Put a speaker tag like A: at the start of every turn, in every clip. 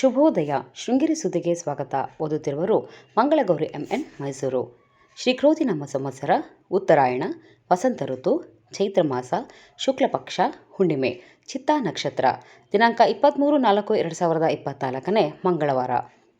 A: ಶುಭೋದಯ, ಶೃಂಗೇರಿ ಸುದ್ದಿಗೆ ಸ್ವಾಗತ. ಓದುತ್ತಿರುವರು ಮಂಗಳಗೌರಿ ಎಂಎನ್ ಮೈಸೂರು. ಶ್ರೀಕ್ರೋಧಿ ನಮ್ಮ ಸಂವತ್ಸರ, ಉತ್ತರಾಯಣ, ವಸಂತ ಋತು, ಚೈತ್ರ ಮಾಸ, ಶುಕ್ಲ ಪಕ್ಷ, ಹುಣ್ಣಿಮೆ, ಚಿತ್ತಾ ನಕ್ಷತ್ರ. ದಿನಾಂಕ ಇಪ್ಪತ್ತ್ಮೂರು ನಾಲ್ಕು ಎರಡು ಸಾವಿರದ ಇಪ್ಪತ್ತ್ನಾಲ್ಕನೇ ಮಂಗಳವಾರ.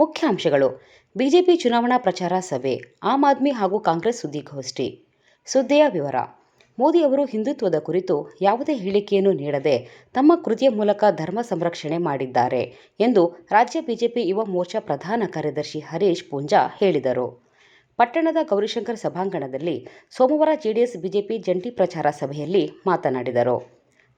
A: ಮುಖ್ಯಾಂಶಗಳು. ಬಿಜೆಪಿ ಚುನಾವಣಾ ಪ್ರಚಾರ ಸಭೆ, ಆಮ್ ಆದ್ಮಿ ಹಾಗೂ ಕಾಂಗ್ರೆಸ್ ಸುದ್ದಿಗೋಷ್ಠಿ. ಸುದ್ದಿಯ ವಿವರ. ಮೋದಿ ಅವರು ಹಿಂದುತ್ವದ ಕುರಿತು ಯಾವುದೇ ಹೇಳಿಕೆಯನ್ನು ನೀಡದೆ ತಮ್ಮ ಕೃತಿಯ ಮೂಲಕ ಧರ್ಮ ಸಂರಕ್ಷಣೆ ಮಾಡಿದ್ದಾರೆ ಎಂದು ರಾಜ್ಯ ಬಿಜೆಪಿ ಯುವ ಮೋರ್ಚಾ ಪ್ರಧಾನ ಕಾರ್ಯದರ್ಶಿ ಹರೀಶ್ ಪೂಂಜಾ ಹೇಳಿದರು. ಪಟ್ಟಣದ ಗೌರಿಶಂಕರ್ ಸಭಾಂಗಣದಲ್ಲಿ ಸೋಮವಾರ ಜೆಡಿಎಸ್ ಬಿಜೆಪಿ ಜಂಟಿ ಪ್ರಚಾರ ಸಭೆಯಲ್ಲಿ ಮಾತನಾಡಿದರು.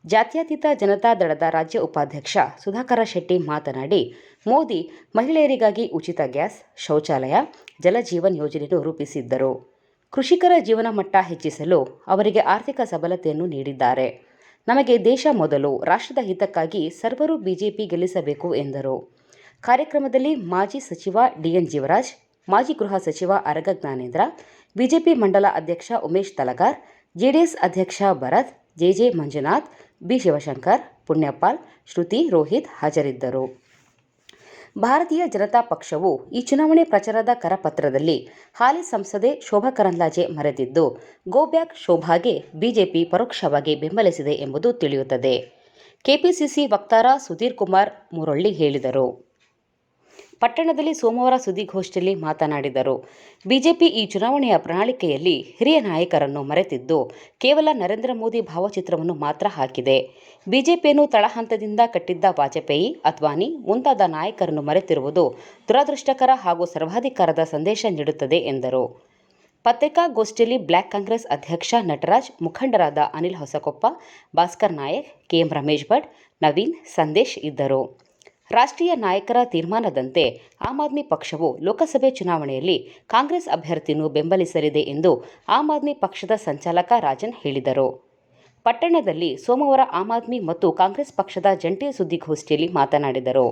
A: ಜಾತ್ಯತೀತ ಜನತಾ ದಳದ ರಾಜ್ಯ ಉಪಾಧ್ಯಕ್ಷ ಸುಧಾಕರ ಶೆಟ್ಟಿ ಮಾತನಾಡಿ, ಮೋದಿ ಮಹಿಳೆಯರಿಗಾಗಿ ಉಚಿತ ಗ್ಯಾಸ್, ಶೌಚಾಲಯ, ಜಲಜೀವನ್ ಯೋಜನೆಯನ್ನು ರೂಪಿಸಿದ್ದರು. ಕೃಷಿಕರ ಜೀವನ ಮಟ್ಟ ಹೆಚ್ಚಿಸಲು ಅವರಿಗೆ ಆರ್ಥಿಕ ಸಬಲತೆಯನ್ನು ನೀಡಿದ್ದಾರೆ. ನಮಗೆ ದೇಶ ಮೊದಲು, ರಾಷ್ಟ್ರದ ಹಿತಕ್ಕಾಗಿ ಸರ್ವರು ಬಿಜೆಪಿ ಗೆಲ್ಲಿಸಬೇಕು ಎಂದರು. ಕಾರ್ಯಕ್ರಮದಲ್ಲಿ ಮಾಜಿ ಸಚಿವ ಡಿಎನ್ ಜೀವರಾಜ್, ಮಾಜಿ ಗೃಹ ಸಚಿವ ಅರಗ ಜ್ಞಾನೇಂದ್ರ, ಬಿಜೆಪಿ ಮಂಡಲ ಅಧ್ಯಕ್ಷ ಉಮೇಶ್ ತಲಗಾರ್, ಜೆಡಿಎಸ್ ಅಧ್ಯಕ್ಷ Bharat J J Manjunath, B Shivashankar, Punyapal, Shruti Rohit ಹಾಜರಿದ್ದರು. ಭಾರತೀಯ ಜನತಾ ಪಕ್ಷವು ಈ ಚುನಾವಣೆ ಪ್ರಚಾರದ ಕರಪತ್ರದಲ್ಲಿ ಹಾಲಿ ಸಂಸದೆ ಶೋಭಾ ಕರಂದ್ಲಾಜೆ ಮರೆದಿದ್ದು ಗೋ ಬ್ಯಾಕ್ ಶೋಭಾಗೆ ಬಿಜೆಪಿ ಪರೋಕ್ಷವಾಗಿ ಬೆಂಬಲಿಸಿದೆ ಎಂಬುದು ತಿಳಿಯುತ್ತದೆ. ಕೆಪಿಸಿಸಿ ವಕ್ತಾರ ಸುಧೀರ್ ಕುಮಾರ್ ಮುರೊಳ್ಳಿ ಹೇಳಿದರು. ಪಟ್ಟಣದಲ್ಲಿ ಸೋಮವಾರ ಸುದ್ದಿಗೋಷ್ಠಿಯಲ್ಲಿ ಮಾತನಾಡಿದರು. ಬಿಜೆಪಿ ಈ ಚುನಾವಣೆಯ ಪ್ರಣಾಳಿಕೆಯಲ್ಲಿ ಹಿರಿಯ ನಾಯಕರನ್ನು ಮರೆತಿದ್ದು ಕೇವಲ ನರೇಂದ್ರ ಮೋದಿ ಭಾವಚಿತ್ರವನ್ನು ಮಾತ್ರ ಹಾಕಿದೆ. ಬಿಜೆಪಿಯನ್ನು ತಳಹಂತದಿಂದ ಕಟ್ಟಿದ್ದ ವಾಜಪೇಯಿ, ಅದ್ವಾನಿ ಮುಂತಾದ ನಾಯಕರನ್ನು ಮರೆತಿರುವುದು ದುರದೃಷ್ಟಕರ ಹಾಗೂ ಸರ್ವಾಧಿಕಾರದ ಸಂದೇಶ ನೀಡುತ್ತದೆ ಎಂದರು. ಪತ್ರಿಕಾಗೋಷ್ಠಿಯಲ್ಲಿ ಬ್ಲಾಕ್ ಕಾಂಗ್ರೆಸ್ ಅಧ್ಯಕ್ಷ ನಟರಾಜ್, ಮುಖಂಡರಾದ ಅನಿಲ್ ಹೊಸಕೊಪ್ಪ, ಭಾಸ್ಕರ್ ನಾಯಕ್ ಕೆಎಂ ರಮೇಶ್ ಭಟ್, ನವೀನ್, ಸಂದೇಶ್ ಇದ್ದರು. ರಾಷ್ಟ್ರೀಯ ನಾಯಕರ ತೀರ್ಮಾನದಂತೆ ಆಮ್ ಆದ್ಮಿ ಪಕ್ಷವು ಲೋಕಸಭೆ ಚುನಾವಣೆಯಲ್ಲಿ ಕಾಂಗ್ರೆಸ್ ಅಭ್ಯರ್ಥಿಯನ್ನು ಬೆಂಬಲಿಸಲಿದೆ ಎಂದು ಆಮ್ ಆದ್ಮಿ ಪಕ್ಷದ ಸಂಚಾಲಕ ರಾಜನ್ ಹೇಳಿದರು. ಪಟ್ಟಣದಲ್ಲಿ ಸೋಮವಾರ ಆಮ್ ಆದ್ಮಿ ಮತ್ತು ಕಾಂಗ್ರೆಸ್ ಪಕ್ಷದ ಜಂಟಿ ಸುದ್ದಿಗೋಷ್ಠಿಯಲ್ಲಿ ಮಾತನಾಡಿದರು.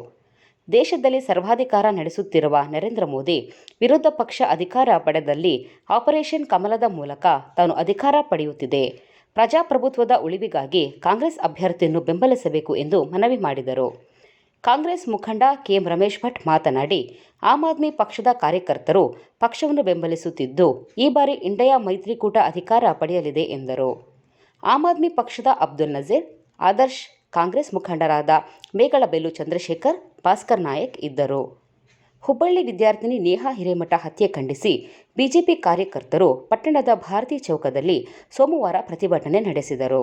A: ದೇಶದಲ್ಲಿ ಸರ್ವಾಧಿಕಾರ ನಡೆಸುತ್ತಿರುವ ನರೇಂದ್ರ ಮೋದಿ ವಿರೋಧ ಪಕ್ಷ ಅಧಿಕಾರ ಪಡೆದಲ್ಲಿ ಆಪರೇಷನ್ ಕಮಲದ ಮೂಲಕ ತಾನು ಅಧಿಕಾರ ಪಡೆಯುತ್ತಿದೆ. ಪ್ರಜಾಪ್ರಭುತ್ವದ ಉಳಿವಿಗಾಗಿ ಕಾಂಗ್ರೆಸ್ ಅಭ್ಯರ್ಥಿಯನ್ನು ಬೆಂಬಲಿಸಬೇಕು ಎಂದು ಮನವಿ ಮಾಡಿದರು. ಕಾಂಗ್ರೆಸ್ ಮುಖಂಡ ಕೆಎಂ ರಮೇಶ್ ಭಟ್ ಮಾತನಾಡಿ, ಆಮ್ ಆದ್ಮಿ ಪಕ್ಷದ ಕಾರ್ಯಕರ್ತರು ಪಕ್ಷವನ್ನು ಬೆಂಬಲಿಸುತ್ತಿದ್ದು, ಈ ಬಾರಿ ಇಂಡಿಯಾ ಮೈತ್ರಿಕೂಟ ಅಧಿಕಾರ ಪಡೆಯಲಿದೆ ಎಂದರು. ಆಮ್ ಆದ್ಮಿ ಪಕ್ಷದ ಅಬ್ದುಲ್ ನಜೀರ್, ಆದರ್ಶ್ ಕಾಂಗ್ರೆಸ್ ಮುಖಂಡರಾದ ಮೇಗಳಬೆಲ್ಲು ಚಂದ್ರಶೇಖರ್, ಭಾಸ್ಕರ್ ನಾಯಕ್ ಇದ್ದರು. ಹುಬ್ಬಳ್ಳಿ ವಿದ್ಯಾರ್ಥಿನಿ ನೇಹಾ ಹಿರೇಮಠ ಹತ್ಯೆ ಖಂಡಿಸಿ ಬಿಜೆಪಿ ಕಾರ್ಯಕರ್ತರು ಪಟ್ಟಣದ ಭಾರತಿ ಚೌಕದಲ್ಲಿ ಸೋಮವಾರ ಪ್ರತಿಭಟನೆ ನಡೆಸಿದರು.